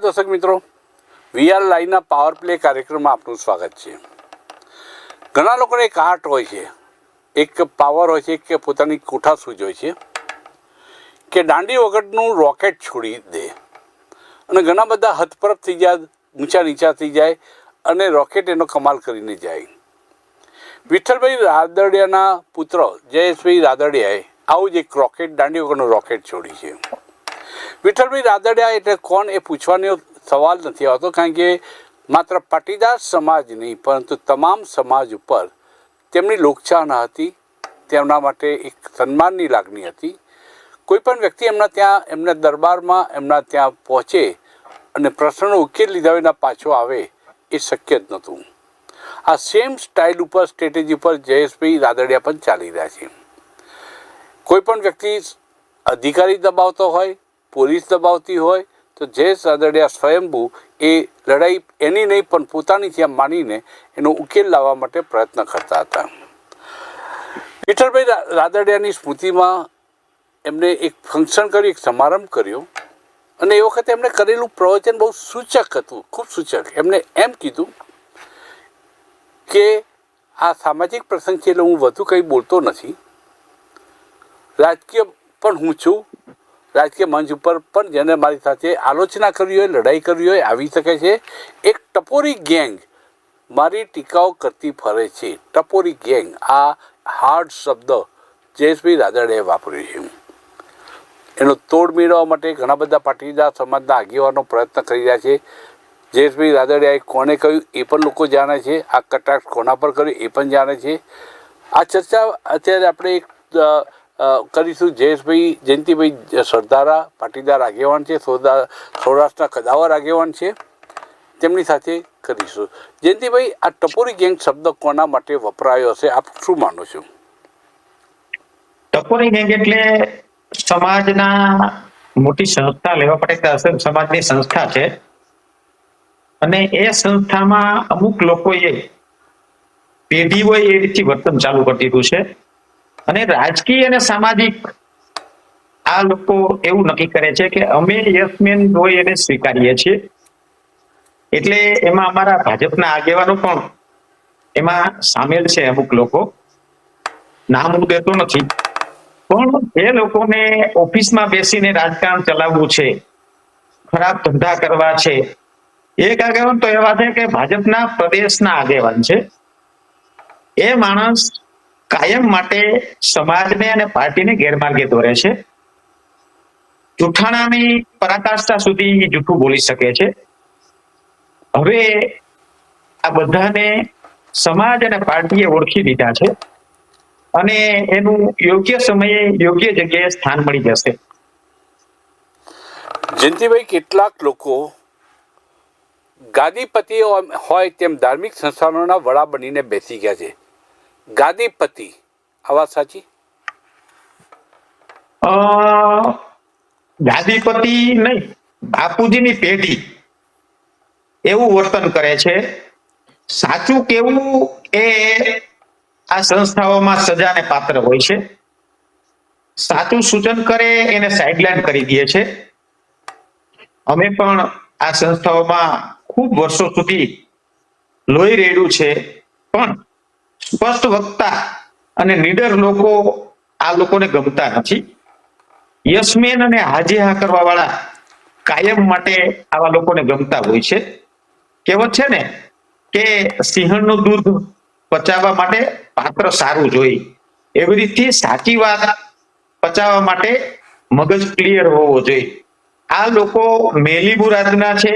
દર્શક મિત્રો VR લાઈનના power play કાર્યક્રમમાં આપનું સ્વાગત છે. ઘણા લોકોને એક આર્ટ હોય છે, એક પાવર હોય છે, કે પોતાની કોઠા સૂજ હોય છે, કે દાંડી વગરનું રોકેટ છોડી દે. અને ઘણા બધા હથપરફ થઈ જાય, ઊંચા નીચા થઈ જાય, અને રોકેટ એનો કમાલ કરીને જાય. વિઠ્ઠલભાઈ રાદડિયાના પુત્ર જયેશભાઈ રાદડિયાએ આવું જ એક રોકેટ દાંડી વગરનું રોકેટ છોડી છે. વિઠ્ઠલભાઈ રાદડિયા એટલે કોણ એ પૂછવાનો સવાલ નથી આવતો, કારણ કે માત્ર પાટીદાર સમાજ નહીં, પરંતુ તમામ સમાજ ઉપર તેમની લોકચાહના હતી, તેમના માટે એક સન્માનની લાગણી હતી. કોઈ પણ વ્યક્તિ એમના ત્યાં, એમના દરબારમાં, એમના ત્યાં પહોંચે અને પ્રશ્નો ઉકેલ લીધા વિના પાછો આવે એ શક્ય જ નહોતું. આ સેમ સ્ટાઇલ ઉપર સ્ટ્રેટેજી ઉપર જયેશભાઈ રાદડિયા પણ ચાલી રહ્યા છે. કોઈ પણ વ્યક્તિ અધિકારી દબાવતો હોય પોલીસ દબાવતી હોય, તો જે રાદડિયા સ્વયંભૂ એ લડાઈ એની નહીં, પણ પોતાની ત્યાં માનીને એનો ઉકેલ લાવવા માટે પ્રયત્ન કરતા હતા. વિઠ્ઠલભાઈ રાદડિયાની સ્મૃતિમાં એમને એક ફંક્શન કર્યું, એક સમારંભ કર્યો, અને એ વખતે એમણે કરેલું પ્રવચન બહુ સૂચક હતું, ખૂબ સૂચક. એમણે એમ કીધું કે, આ સામાજિક પ્રસંગ છે એટલે હું વધુ કંઈ બોલતો નથી. રાજકીય પણ હું છું રાજકીય મંચ ઉપર પણ જેને મારી સાથે આલોચના કરવી હોય, લડાઈ કરવી હોય, આવી શકે છે. એક ટપોરી ગેંગ મારી ટીકાઓ કરતી ફરે છે. ટપોરી ગેંગ, આ હાર્ડ શબ્દ જયેશભાઈ રાદડે વાપર્યો છે. એનો તોડ મેળવવા માટે ઘણા બધા પાટીદાર સમાજના આગેવાનો પ્રયત્ન કરી રહ્યા છે. જયેશભાઈ રાદડિયાએ કોને કહ્યું એ પણ લોકો જાણે છે. આ કટાક્ષ કોના પર કર્યું એ પણ જાણે છે. આ ચર્ચા અત્યારે આપણે એક કરીશું. જયેશભાઈ, જયંતિભાઈ સરદારા, પાટીદાર આગેવાન છે સૌરાષ્ટ્રના કદાવર આગેવાન છે. તેમની સાથે કરીશું. જયંતિભાઈ, આ ટપોરી ગેંગ શબ્દ કોના માટે વપરાયો હશે? આપ શું માનો છો? ટપોરી ગેંગ એટલે સમાજના મોટી સંસ્થા લેવા પડે કે અસર સમાજની સંસ્થા છે. અને એ સંસ્થામાં અમુક લોકોએ પેઢી હોય એ રીતથી વર્તન ચાલુ કરી દીધું છે. અને રાજકીય અને સામાજિક આ લોકો એવું નક્કી કરે છે કે અમે યસમેન હોય એને સ્વીકારીએ છીએ. એટલે એમાં અમારા ભાજપના આગેવાનો પણ એમાં સામેલ છે અમુક લોકો. નામ હું દેતો નથી. પણ એ લોકોને ઓફિસમાં બેસીને રાજકારણ ચલાવવું છે, ખરાબ ધંધા કરવા છે, એક આગેવાન તો એવા છે કે ભાજપના પ્રદેશના આગેવાન છે. એ માણસ કાયમ માટે સમાજને અને પાર્ટીને ગેરમાર્ગે દોરે છે. જૂઠાણાની પરાકાષ્ઠા સુધી જૂઠું બોલી શકે છે. હવે આ બધાને સમાજ અને પાર્ટીએ ઓળખી દીધા છે અને એનું યોગ્ય સમયે યોગ્ય જગ્યાએ સ્થાન મળી જશે. જયંતિભાઈ, કેટલાક લોકો ગાદીપતિ હોય તેમ ધાર્મિક સંસ્થાનોના વડા બનીને બેસી ગયા છે. ગાદીપતિ. આ વાત સાચી? ગાદીપતિ નહીં, બાપુજીની પેઢી. એવું વર્તન કરે છે. સાચું કેવું એ આ સંસ્થાઓમાં સજાને પાત્ર હોય છે. સાચું સૂચન કરે, એને સાઇડલાઇન કરી દે છે. અમે પણ આ સંસ્થાઓમાં ખૂબ વર્ષો સુધી લોહી રેડ્યું છે. પણ સ્પષ્ટ વક્તા અને નીડર લોકો આ લોકોને ગમતા નથી. યસમેન અને હાજી હા કરવા વાળા કાયમ માટે આવા લોકોને ગમતા હોય છે. કહેવત છે ને કે સિંહણનું દૂધ પચાવવા માટે પાત્ર સારું જોઈએ એવી રીતે સાચી વાત પચાવવા માટે મગજ ક્લિયર હોવો જોઈએ. આ લોકો મેલી બુરાદના છે.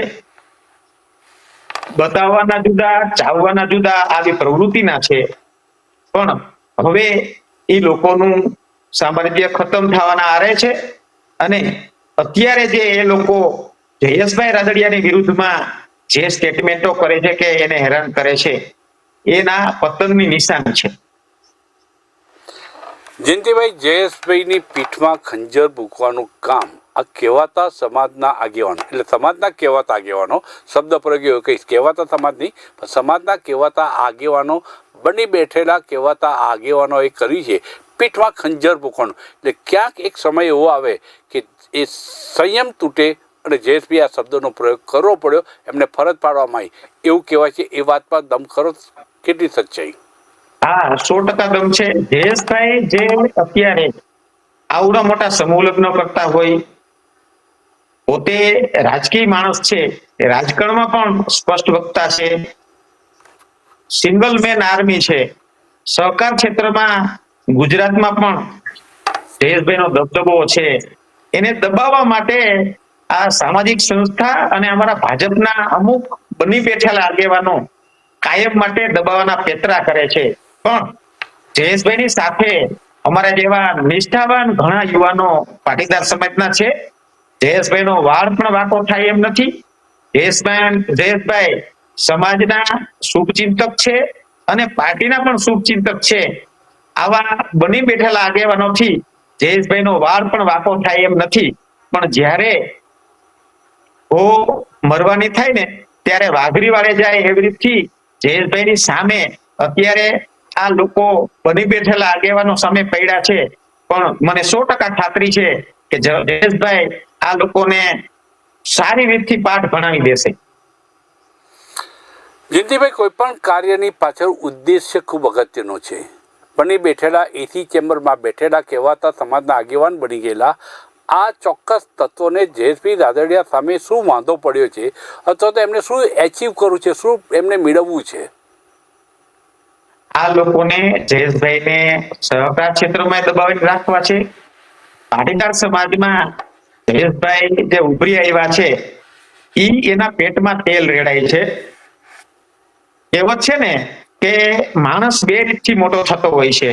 બતાવવાના જુદા, ચાવવાના જુદા, આવી પ્રવૃત્તિના છે. પણ હવે એ લોકોનું સામ્રાજ્ય ખતમ થવાના આરે છે અને અત્યારે જે એ લોકો જયેશભાઈ રાદડિયાની વિરુદ્ધમાં જે સ્ટેટમેન્ટો કરે છે કે એને હેરાન કરે છે, એના પતનની નિશાન છે. જયંતિભાઈ, જયેશભાઈની પીઠમાં ખંજર મૂકવાનું કામ આ કહેવાતા સમાજના આગેવાનો, એટલે સમાજના કહેવાતા આગેવાનો, શબ્દ પ્રયોગ એવો કહીશ, કહેવાતા સમાજની સમાજના કહેવાતા આગેવાનો બની બેઠેલા કહેવાતા આગેવાનોએ કરી છે પીઠમાં ખંજર મૂકવાનું એટલે ક્યાંક એક સમય એવો આવે કે એ સંયમ તૂટે અને જેએસપી આ શબ્દનો પ્રયોગ કરવો પડ્યો, એમને ફરજ પાડવામાં આવી. એવું કહેવાય છે, એ વાતમાં દમ ખરો કેટલી સચ્ચાઈ હા, સો ટકા દમ છે. જયેશભાઈ જે અત્યારે આવડા મોટા સમૂહ લગ્ન કરતા હોય, પોતે રાજકીય માણસ છે. રાજકારણમાં પણ સ્પષ્ટ વક્તા છે. સિંગલ મેન આર્મી છે. સહકાર ક્ષેત્રમાં ગુજરાતમાં પણ જયેશભાઈનો દબદબો છે. એને દબાવવા માટે આ સામાજિક સંસ્થા અને અમારા ભાજપના અમુક બની બેઠેલા આગેવાનો કાયમ માટે દબાવવાના પેતરા કરે છે. પણ જયેશભાઈની સાથે અમારા જેવા નિષ્ઠાવાન ઘણા યુવાનો પાટીદાર સમાજના છે. જયેશભાઈનો વાળ પણ વાંકો થાય એમ નથી. જયેશભાઈ જયેશભાઈ સમાજના શુભચિંતક છે અને પાર્ટીના પણ શુભચિંતક છે. આવા બની બેઠેલા આગેવાનોથી જયેશભાઈનો વાળ પણ વાકો થાય એમ નથી. પણ જ્યારે હો મરવાની થાય ને, ત્યારે વાઘરી વાળે જાય એવી રીતથી જયેશભાઈની સામે અત્યારે આ લોકો બની બેઠેલા આગેવાનો સામે પડ્યા છે. પણ મને સો ટકા ખાતરી છે કે જયેશભાઈ આ લોકોને સારી રીતથી પાઠ ભણાવી દેશે. જયંતિભાઈ કોઈ પણ કાર્યની પાછળ ઉદ્દેશ્ય ખૂબ અગત્યનો છે. બની બેઠેલા એસી ચેમ્બરમાં બેઠેલા કહેવાતા સમાજના આગેવાન બની ગયેલા આ ચોક્કસ તત્વોને જયેશભાઈ રાદડિયા સામે શું વાંધો પડ્યો છે? અથવા તો એમને શું એચીવ કરવું છે? શું એમને મેળવવું છે? આ લોકોને જયેશભાઈને સહકાર ક્ષેત્રમાં દબાવીને રાખવા છે. પાટીદાર સમાજમાં જયેશભાઈ જે ઉભરી આવ્યા છે, ઈ એના પેટમાં તેલ રેડાય છે. કહેવત છે ને કે માણસ બે રીતથી મોટો થતો હોય છે.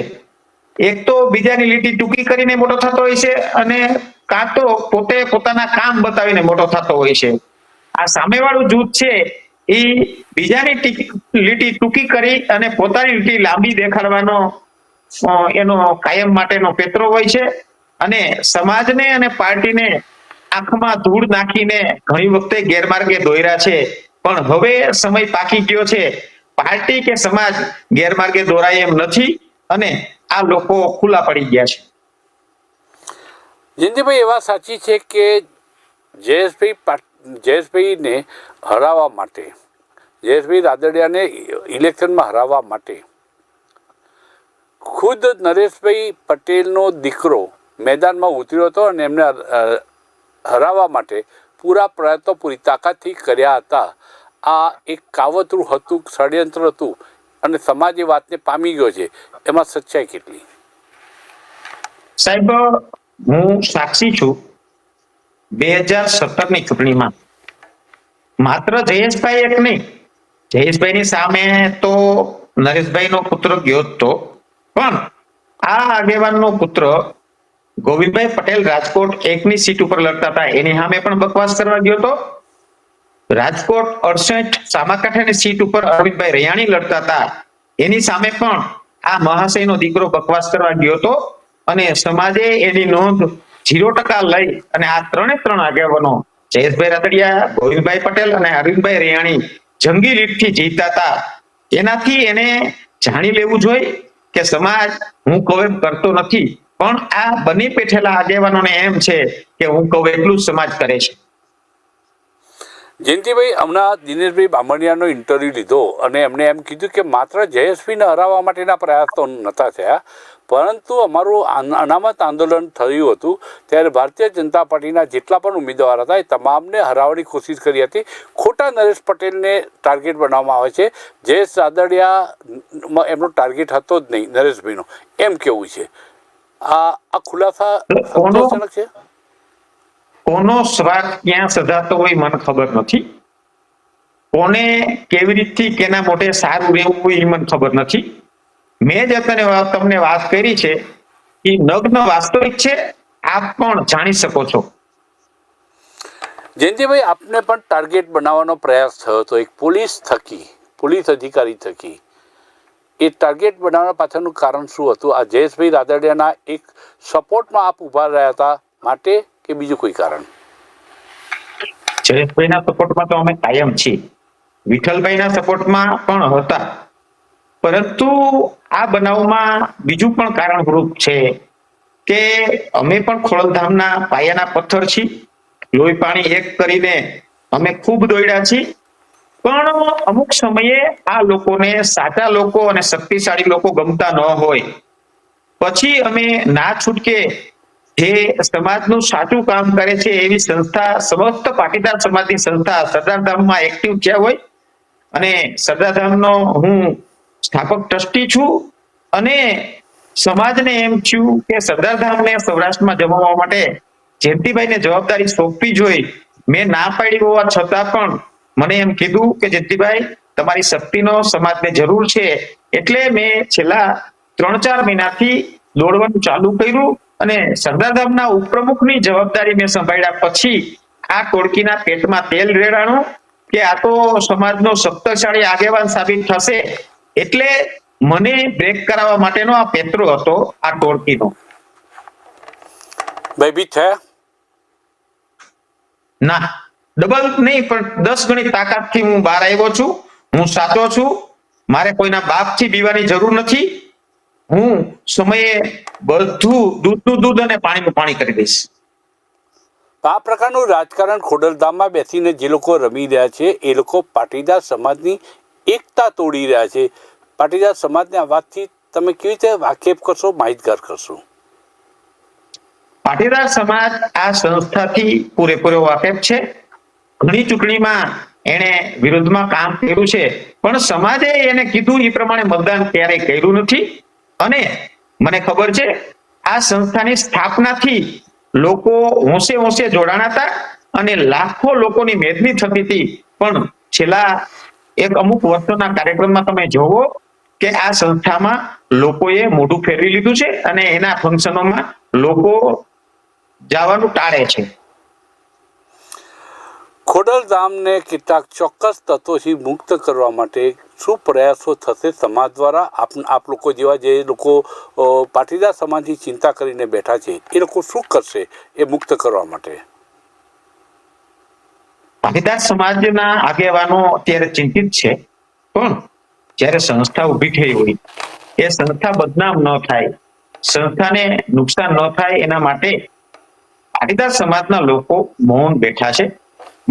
એક તો બીજાની લીટી ટૂંકી કરીને મોટો થતો હોય છે અને કાં તો પોતે પોતાના કામ બતાવીને મોટો થતો હોય છે. આ સામેવાળું જૂથ છે એ બીજાની લીટી ટૂંકી કરી અને પોતાની લીટી લાંબી દેખાડવાનો એનો કાયમ માટેનો પેત્રો હોય છે અને સમાજને અને પાર્ટીને આંખમાં ધૂળ નાખીને ઘણી વખતે ગેરમાર્ગે દોર્યા છે. પણ હવે સમય પાકી ગયો છે પાર્ટી કે સમાજ ગેરમાર્ગે દોરાય એમ નથી અને આ લોકો ખુલ્લા પડી ગયા છે. જયંતિભાઈ એવા સાચી છે કે જયેશભાઈ જયેશભાઈને હરાવવા માટે, જયેશભાઈ રાદડિયાને ઇલેક્શનમાં હરાવવા માટે ખુદ નરેશભાઈ પટેલનો દીકરો મેદાનમાં ઉતર્યો હતો અને એમને હરાવવા માટે પૂરા પ્રયત્નો, પૂરી તાકાતથી કર્યા હતા. આ એક કાવતરું હતું, ષડયંત્ર હતું અને સમાજ એ વાતને પામી ગયો છે. એમાં સચ્ચાઈ કેટલી? સાહેબ, હું સાક્ષી છું બે હજાર સત્તરની ચૂંટણીમાં. માત્ર જયેશભાઈ એક નહીં, જયેશભાઈની સામે તો નરેશભાઈ નો પુત્ર ગયો જ તો. પણ આ આગેવાનનો પુત્ર ગોવિંદભાઈ પટેલ રાજકોટ એકની સીટ ઉપર લડતા હતા. એની સામે પણ બકવાસ કરવા ગયો તો. રાજકોટ, અડસઠ સામાકાંઠાની સીટ ઉપર અરવિંદભાઈ રૈયાણી લડતા હતા. એની સામે પણ આ મહાશયનો દીકરો બકવાસ કરવા ગયો હતો અને સમાજે એની નોંધ જીરો ટકા લઈ અને આ ત્રણે ત્રણ આગેવાનો જયેશભાઈ રાદડિયા, ગોવિંદભાઈ પટેલ અને અરવિંદભાઈ રૈયાણી જંગી લીટથી જીતતા હતા. એનાથી એને જાણી લેવું જોઈએ કે સમાજ હું કહું એમ કરતો નથી, પણ આ બની પેઠેલા આગેવાનોને એમ છે કે હું કહું એટલું સમાજ કરે છે. જયંતિભાઈ હમણાં દિનેશભાઈ બામણિયાનો ઇન્ટરવ્યૂ લીધો અને એમણે એમ કીધું કે માત્ર જયેશભાઈને હરાવવા માટેના પ્રયાસ તો નહોતા થયા પરંતુ અમારું અનામત આંદોલન થયું હતું ત્યારે ભારતીય જનતા પાર્ટીના જેટલા પણ ઉમેદવાર હતા એ તમામને હરાવવાની કોશિશ કરી હતી. ખોટા નરેશ પટેલને ટાર્ગેટ બનાવવામાં આવે છે. જયેશ રાદડિયા એમનો ટાર્ગેટ હતો જ નહીં નરેશભાઈનો. એમ કેવું છે? આ આ ખુલાસા? સંતોષજનક છે? કોનો સ્વાર્થ ક્યાં સધાતો હોય મને ખબર નથી. કોને કેવી રીતથી કેના મોટે સારું રહેવું હોય એ મને ખબર નથી. મેં જે તમને વાત કરી છે, એ નગ્ન વાસ્તવિક છે, આપ પણ જાણી શકો છો. જયંતિભાઈ આપને પણ ટાર્ગેટ બનાવવાનો પ્રયાસ થયો હતો. એક પોલીસ થકી, પોલીસ અધિકારી થકી. એ ટાર્ગેટ બનાવવા પાછળનું કારણ શું હતું? આ જયેશભાઈ રાદડિયાના એક સપોર્ટમાં આપ ઊભા રહ્યા હતા. માટે કે બીજું કોઈ કારણ? જયેશભાઈના સપોર્ટમાં તો અમે કાયમ છીએ. વિઠ્ઠલભાઈના સપોર્ટમાં પણ હતા. પરંતુ આ બનાવમાં બીજું પણ કારણરૂપ છે કે અમે પણ ખોડલધામના પાયાના પથ્થર છીએ. લોહી પાણી એક કરીને અમે ખૂબ દોડ્યા છીએ. પણ અમુક સમયે આ લોકોને સાચા લોકો અને શક્તિશાળી લોકો ગમતા ન હોય. પછી અમે ના છૂટકે જે સમાજનું સાચું કામ કરે છે એવી સંસ્થા, સમસ્ત પાટીદાર સમાજની સંસ્થા સરદારધામમાં એક્ટિવ થયા હોય. અને સરદારધામનો હું સ્થાપક ટ્રસ્ટી છું અને સમાજને એમ થયું કે સરદારધામને સૌરાષ્ટ્રમાં જમાવવા માટે જયંતિભાઈને જવાબદારી સોંપવી જોઈએ. મેં ના પાડી હોવા છતાં પણ મને એમ કીધું કે જયંતિભાઈ, તમારી શક્તિનો સમાજને જરૂર છે. એટલે મેં છેલ્લા ત્રણ ચાર મહિનાથી દોડવાનું ચાલુ કર્યું. અને સરદારધામના ઉપપ્રમુખની જવાબદારી મેં સંભાળ્યા પછી આ કોળકીના પેટમાં તેલ રેડાણું કે આ તો સમાજનો શક્તિશાળી આગેવાન સાબિત થશે એટલે મને બ્રેક કરાવવા માટેનો આ પેત્રો હતો આ ટોળકીનો ભયભીત છે? ના ડબલ નહીં પણ દસ ગણી તાકાતથી હું બહાર આવ્યો છું હું સાચો છું મારે કોઈના બાપથી બીવાની જરૂર નથી. હું સમયે બધું દૂધનું દૂધ અને પાણીનું પાણી કરી દઈશ. આ પ્રકારનું રાજકારણ ખોડલધામમાં બેસીને જે લોકો રમી રહ્યા છે એ લોકો પાટીદાર સમાજની એકતા તોડી રહ્યા છે. પાટીદાર સમાજને આ વાતથી તમે કેવી રીતે વાકેફ કરશો માહિતગાર કરશો? પાટીદાર સમાજ આ સંસ્થાથી પૂરેપૂરો વાકેફ છે. ઘણી ચૂંટણીમાં એને વિરુદ્ધમાં કામ કર્યું છે પણ સમાજે એને કીધું એ પ્રમાણે મતદાન ક્યારેય કર્યું નથી. અને મને ખબર છે, આ સંસ્થાની સ્થાપનાથી લોકો હોંશે હોંશે જોડાણા હતા અને લાખો લોકોની મેદની થતી હતી. પણ છેલ્લા એક અમુક વર્ષોના કાર્યક્રમમાં તમે જોવો કે આ સંસ્થામાં લોકોએ મોઢું ફેરવી લીધું છે અને એના ફંક્શનોમાં લોકો જવાનું ટાળે છે. ખોડલધામને કેટલાક ચોક્કસ તત્વોથી મુક્ત કરવા માટે શું પ્રયાસો થશે સમાજ દ્વારા? આપ આપ લોકો જેવા જે લોકો પાટીદાર સમાજની ચિંતા કરીને બેઠા છે, એ લોકો શું કરશે એ મુક્ત કરવા માટે? પાટીદાર સમાજના આગેવાનો અત્યારે ચિંતિત છે, પણ જ્યારે સંસ્થા ઊભી થઈ હોય, એ સંસ્થા બદનામ ન થાય, સંસ્થાને નુકસાન ન થાય, એના માટે પાટીદાર સમાજના લોકો મૌન બેઠા છે.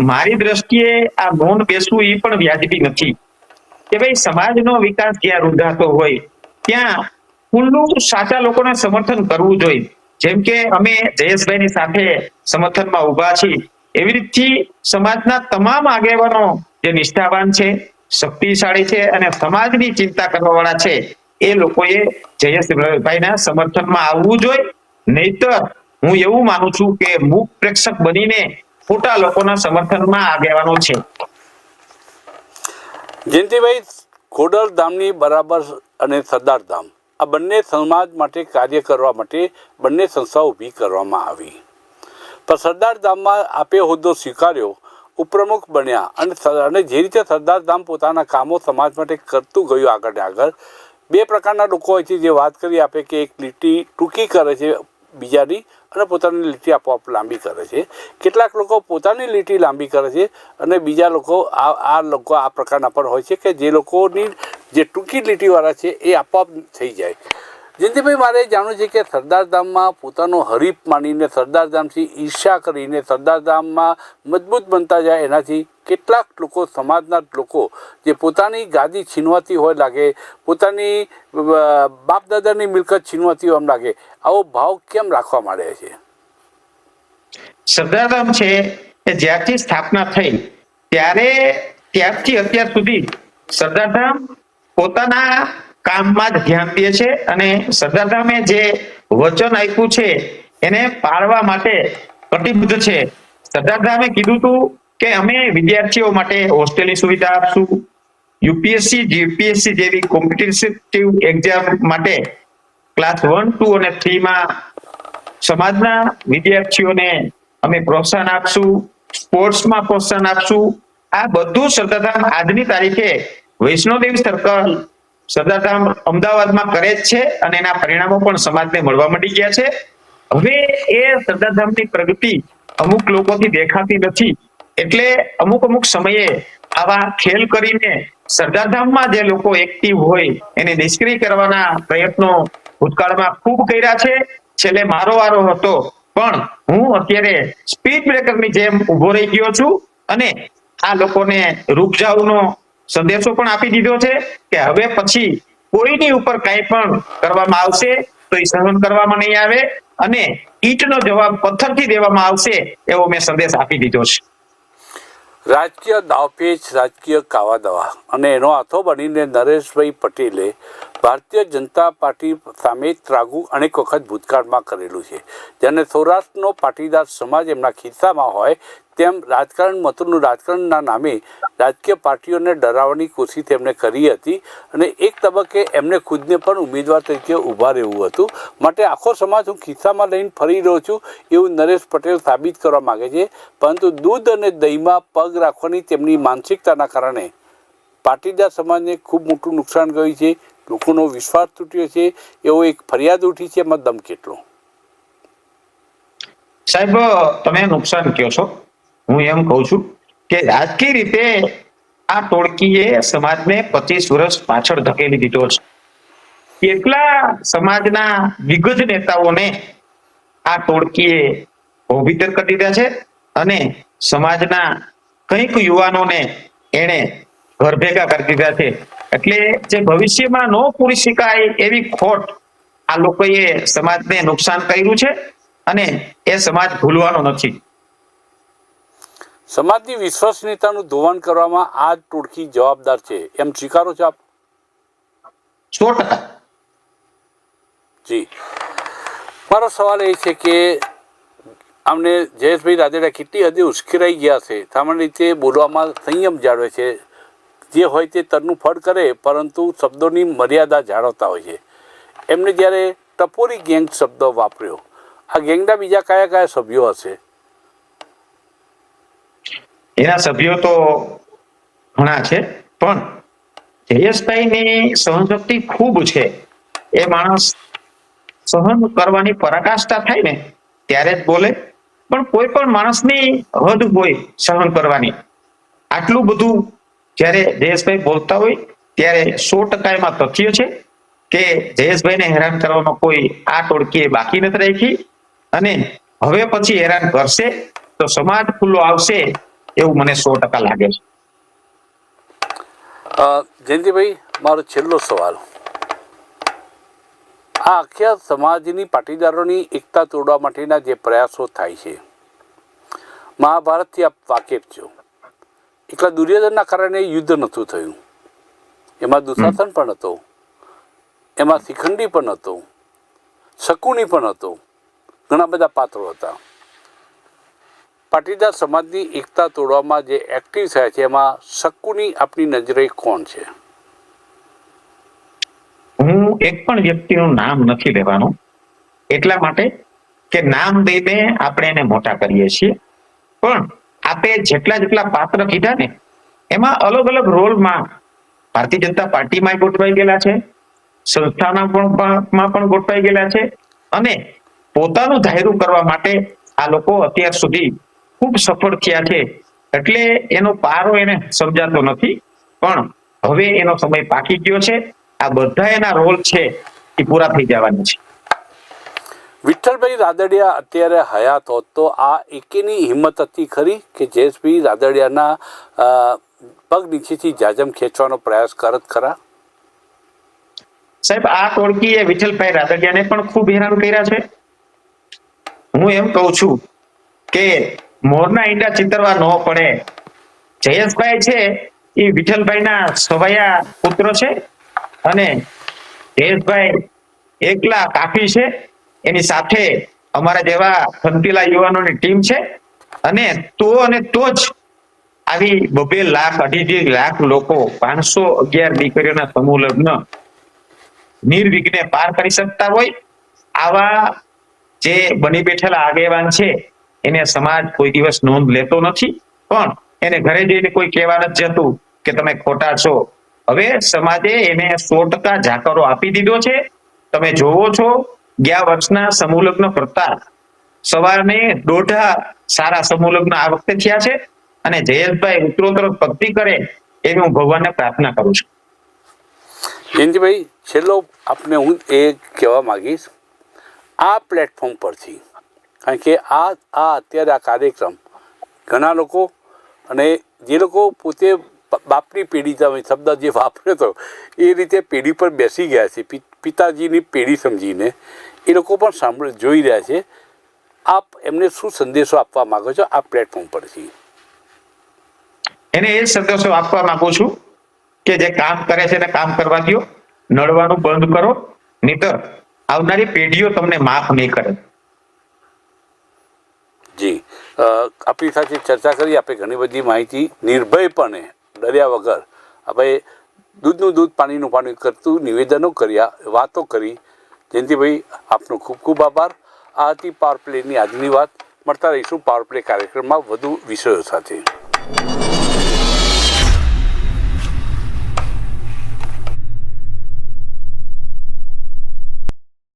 મારી દ્રષ્ટિએ આ મૌન બેસવું એ પણ વ્યાજબી નથી. કે ભાઈ સમાજનો વિકાસ જ્યાં રૂંધાતો હોય? ત્યાં ખુલ્લું સાચા લોકોને સમર્થન કરવું જોઈએ. જેમ કે અમે જયેશભાઈની સાથે સમર્થનમાં ઊભા છીએ. એવી રીતથી સમાજના તમામ આગેવાનો જે નિષ્ઠાવાન છે, શક્તિશાળી છે અને સમાજની ચિંતા કરવા વાળા છે, એ લોકોએ જયેશભાઈના સમર્થનમાં આવવું જોઈએ. નહીતર હું એવું માનું છું કે મૂક પ્રેક્ષક બનીને ખોટા લોકોના સમર્થનમાં આગેવાનો છે. જયંતિભાઈ, ખોડલ ધામની બરાબર અને સરદાર ધામ. આ બંને સમાજ માટે કાર્ય કરવા માટે બંને સંસ્થાઓ ઊભી કરવામાં આવી. પણ સરદાર ધામમાં આપે હોદ્દો સ્વીકાર્યો, ઉપપ્રમુખ બન્યા અને અને જે રીતે સરદાર ધામ પોતાના કામો સમાજ માટે કરતું ગયું આગળ ને આગળ, બે પ્રકારના લોકો હોય છે જે વાત કરી આપે કે એક લીટી ટૂંકી કરે છે, બીજાની અને પોતાની લીટી આપોઆપ લાંબી કરે છે. કેટલાક લોકો પોતાની લીટી લાંબી કરે છે અને બીજા લોકો આ આ લોકો આ પ્રકારના પણ હોય છે કે જે લોકોની જે ટૂંકી લીટીવાળા છે એ આપોઆપ થઈ જાય. જયંતિભાઈ, મારે જાણવું છે કે સરદારધામમાં પોતાનો હરીફ માનીને સરદારધામથી ઈર્ષા કરીને સરદારધામમાં મજબૂત બનતા જાય, એનાથી કેટલાક લોકો, સમાજના લોકો જે પોતાની ગાદી છીનવાતી હોય લાગે, પોતાની બાપ દાદાની મિલકત છીનવાતી હોય એમ લાગે, આવો ભાવ કેમ રાખવા માંડે છે? સરદારધામ છે એ જ્યારથી સ્થાપના થઈ, ત્યારે, ત્યારથી અત્યાર સુધી સરદારધામ પોતાના કામમાં જ ધ્યાન દે છે અને સરદારધામે જે વચન આપ્યું છે, એને પાળવા માટે કટિબદ્ધ છે. સરદારધામે કીધું હતું કે અમે વિદ્યાર્થીઓ માટે હોસ્ટેલની સુવિધા આપશું. યુપીએસસી જીપીએસસી જેવી કોમ્પિટિટિવ એક્ઝામ માટે ક્લાસ વન ટુ અને થ્રીમાં સમાજના વિદ્યાર્થીઓને અમે પ્રોત્સાહન આપશું, સ્પોર્ટ્સમાં પ્રોત્સાહન આપશું. આ બધું સરદારધામ આજની તારીખે વૈષ્ણોદેવી સર્કલ સરદારધામ અમદાવાદમાં કરે જ છે અને એના પરિણામો પણ સમાજને મળવા માંડી ગયા છે. હવે એ સદાધામની પ્રગતિ અમુક લોકોથી દેખાતી નથી. એટલે અમુક અમુક સમયે આવા ખેલ કરીને સરદારધામમાં જે લોકો એક્ટિવ હોય એને નિષ્ક્રિય કરવાના પ્રયત્નો ભૂતકાળમાં ખૂબ કર્યા છે. છેલ્લે મારો વારો હતો, પણ હું અત્યારે સ્પીડ બ્રેકરની જેમ ઊભો રહી ગયો છું અને આ લોકોને રૂપજાઉનો સંદેશો પણ આપી દીધો છે કે હવે પછી કોઈની ઉપર કઈ પણ કરવામાં આવશે તો એ સહન કરવામાં નહીં આવે અને ઈટનો જવાબ પથ્થરથી દેવામાં આવશે એવો મેં સંદેશ આપી દીધો છે. રાજકીય દાવપેચ, રાજકીય કાવા દવા અને એનો હાથો બનીને નરેશભાઈ પટેલે ભારતીય જનતા પાર્ટી સામે ત્રાગુ અનેક વખત ભૂતકાળમાં કરેલું છે. જેને સૌરાષ્ટ્રનો પાટીદાર સમાજ એમના ખિસ્સામાં હોય તેમ રાજકારણ મતોનું રાજકારણના નામે રાજકીય પાર્ટીઓને ડરાવવાની કોશિશ તેમણે કરી હતી અને એક તબક્કે એમને ખુદને પણ ઉમેદવાર તરીકે ઊભા રહેવું હતું. માટે આખો સમાજ હું ખિસ્સામાં લઈને ફરી રહ્યો છું એવું નરેશ પટેલ સાબિત કરવા માગે છે. પરંતુ દૂધ અને દહીંમાં પગ રાખવાની તેમની માનસિકતાના કારણે પાટીદાર સમાજને ખૂબ મોટું નુકસાન ગયું છે. લોકોનો વિશ્વાસ તૂટ્યો છે. એવો એક ફરિયાદ ઉઠી છે. એમાં દમ કેટલો? સાહેબ, તમે નુકસાન કહો છો? હું એમ કહું છું કે રાજકીય રીતે આ ટોળકીએ સમાજને પચીસ વર્ષ પાછળ ધકેલી દીધો છે. કેટલા સમાજના દિગ્ગજ નેતાઓને આ ટોળકીએ ભોભીતર કરી દીધા છે અને સમાજના કંઈક યુવાનોને એણે ઘર ભેગા કરી દીધા છે. એટલે જે ભવિષ્યમાં ન પૂરી શકાય એવી ખોટ આ લોકોએ સમાજને નુકસાન કર્યું છે અને એ સમાજ ભૂલવાનો નથી. સમાજની વિશ્વસનીયતાનું ધોવાણ કરવામાં આ ટોળકી જવાબદાર છે. એમ સ્વીકારો છો આપ? સો ટકા. જી. મારો સવાલ એ છે કે અમને જયેશભાઈ રાદેડા કેટલી હદે ઉશ્કેરાઈ ગયા છે? સામાન્ય રીતે બોલવામાં સંયમ જાળવે છે. જે હોય તે તરનું ફળ કરે પરંતુ શબ્દોની મર્યાદા જાળવતા હોય છે. એમને જ્યારે ટપોરી ગેંગ શબ્દ વાપર્યો. આ ગેંગના બીજા કયા કયા સભ્યો હશે? એના સભ્યો તો ઘણા છે, પણ જયેશભાઈની સહનશક્તિ ખૂબ છે. એ માણસ સહન કરવાની પરાકાષ્ઠા થાય ને, ત્યારે જ બોલે. પણ કોઈ પણ માણસની હદ હોય સહન કરવાની. આટલું બધું જ્યારે જયેશભાઈ બોલતા હોય, ત્યારે સો ટકા એમાં તથ્ય છે કે જયેશભાઈને હેરાન કરવાનો કોઈ આ ટોળકીએ બાકી નથી રાખી. અને હવે પછી હેરાન કરશે, તો સમાજ ખુલ્લો આવશે એવું મને સો ટકા લાગે છે. જયંતિભાઈ મારો છેલ્લો સવાલ. આ આખ્યા સમાજની પાટીદારોની એકતા તોડવા માટેના જે પ્રયાસો થાય છે મહાભારતથી આપ વાકેફ છો. એકલા દુર્યોધનના કારણે યુદ્ધ નહોતું થયું. એમાં દુશાસન પણ હતો. એમાં શિખંડી પણ હતો. શકુની પણ હતો. ઘણા બધા પાત્રો હતા. પાટીદાર સમાજની એકતા તોડવામાં જે એક્ટિવ થયા છે, એમાં શકુની આપણી નજરે કોણ છે? હું એક પણ વ્યક્તિનું નામ નથી લેવાનું. એટલા માટે કે નામ દઈને આપણે એને મોટા કરીએ છીએ. પણ આપે જેટલા જેટલા પાત્ર કીધા ને, એમાં અલગ અલગ રોલમાં ભારતીય જનતા પાર્ટીમાં ગોઠવાઈ ગયેલા છે સંસ્થાના પણ માં પણ ગોઠવાઈ ગયેલા છે, અને પોતાનું જાહેરું કરવા માટે આ લોકો અત્યાર સુધી ખૂબ સફળ થયા છે. એટલે એનો પારો એને સમજાતો નથી. પણ હવે એનો સમય પાકી ગયો છે. આ બધા એના રોલ છે એ પૂરા થઈ જવાના છે. વિઠ્ઠલભાઈ રાદડિયા અત્યારે હયાત હોત તો આ એકેની હિંમત હતી ખરી કે જયેશભાઈ રાદડિયાના પગ નીચેથી જાજમ ખેંચવાનો પ્રયાસ કરત ખરા? સાહેબ આ ટોળકીએ વિઠ્ઠલભાઈ રાદડિયાને પણ ખૂબ હેરાન કર્યા છે. હું એમ કહું છું કે મોરના ઈંડા ચિતરવા ન પડે. જયેશભાઈ છે એ વિઠ્ઠલભાઈના સવાયા પુત્ર છે અને જયેશભાઈ એકલા કાફી છે. એની સાથે અમારા જેવા ખંતીલા યુવાનોની ટીમ છે અને તો અને તો જ આવી બબે લાખ, અઢી લાખ લોકો, પાંચસો અગિયાર દીકરીઓના સમૂહ લગ્ન નિર્વિઘ્ને પાર કરી શકતા હોય. આવા જે બની બેઠેલા આગેવાન છે એને સમાજ કોઈ દિવસ નોંધ લેતો નથી. પણ એને ઘરે જઈને કોઈ કહેવા નથી જતું કે તમે ખોટા છો. હવે સમાજે એને સો ટકા જાકરો આપી દીધો છે. તમે જોવો છો, ગયા વર્ષના સમૂહ લગ્ન કરતા સવારને દોઢા સારા સમૂહ લગ્ન આ વખતે થયા છે અને જયેશભાઈ ઉત્તરોત્તર ભક્તિ કરે એવી હું ભગવાનને પ્રાર્થના કરું છું. જયંતિભાઈ છેલ્લો આપને હું એ કહેવા માગીશ, આ પ્લેટફોર્મ પરથી કારણ કે આ આ અત્યારે આ કાર્યક્રમ ઘણા લોકો અને જે લોકો પોતે બાપની પેઢી તમે શબ્દ જે વાપર્યો હતો, એ રીતે પેઢી પર બેસી ગયા છે. પિતાજીની પેઢી સમજીને એ લોકો પણ સાંભળ, જોઈ રહ્યા છે. આપ એમને શું સંદેશો આપવા માગો છો? આ પ્લેટફોર્મ પરથી. એને એ સંદેશો આપવા માંગુ છું કે જે કામ કરે છે એને કામ કરવા દો નડવાનું બંધ કરો. નહીતર આવનારી પેઢીઓ તમને માફ નહીં કરે. જી. આપણી સાથે ચર્ચા કરી આપણે ઘણી બધી માહિતી નિર્ભયપણે ડર્યા વગર આપણે દૂધનું દૂધ, પાણીનું પાણી કરતું નિવેદનો કર્યા, વાતો કરી. જયંતિભાઈ આપનો ખૂબ ખૂબ આભાર. આ હતી પાવર પ્લેની આજની વાત. મળતા રહીશું પાવર પ્લે કાર્યક્રમમાં વધુ વિષયો સાથે.